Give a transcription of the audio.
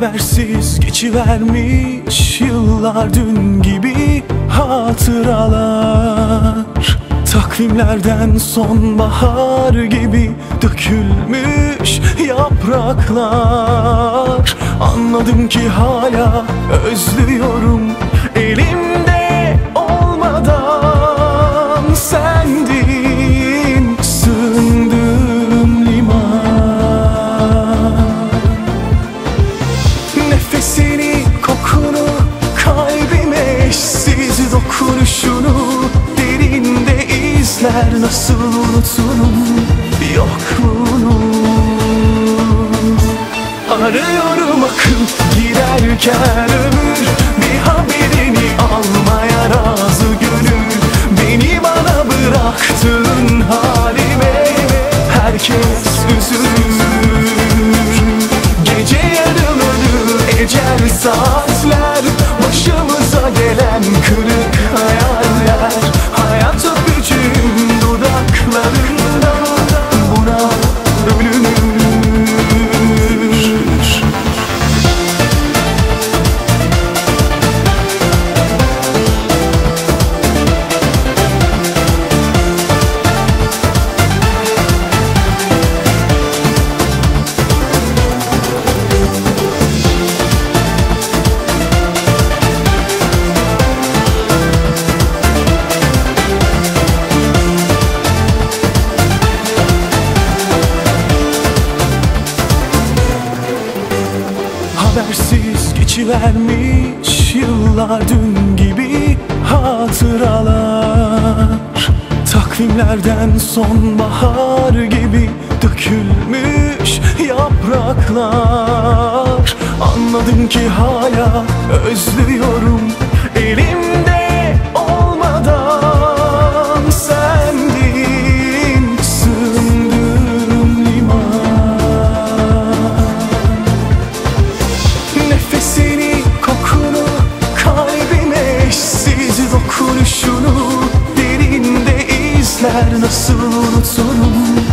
Habersiz geçivermiş yıllar dün gibi hatıralar. Takvimlerden sonbahar gibi dökülmüş yapraklar. Anladım ki hala özlüyorum elimde dokunuşunu Derinde izler nasıl unuturum yokluğunu Arıyorum akıl girerken ömür Bir haberini almaya Habersiz geçivermiş yıllar dün gibi hatıralar. Takvimlerden sonbahar gibi dökülmüş yapraklar. Anladım ki hala özlüyorum elimde dokunuşunu Derinde izler nasıl unuturum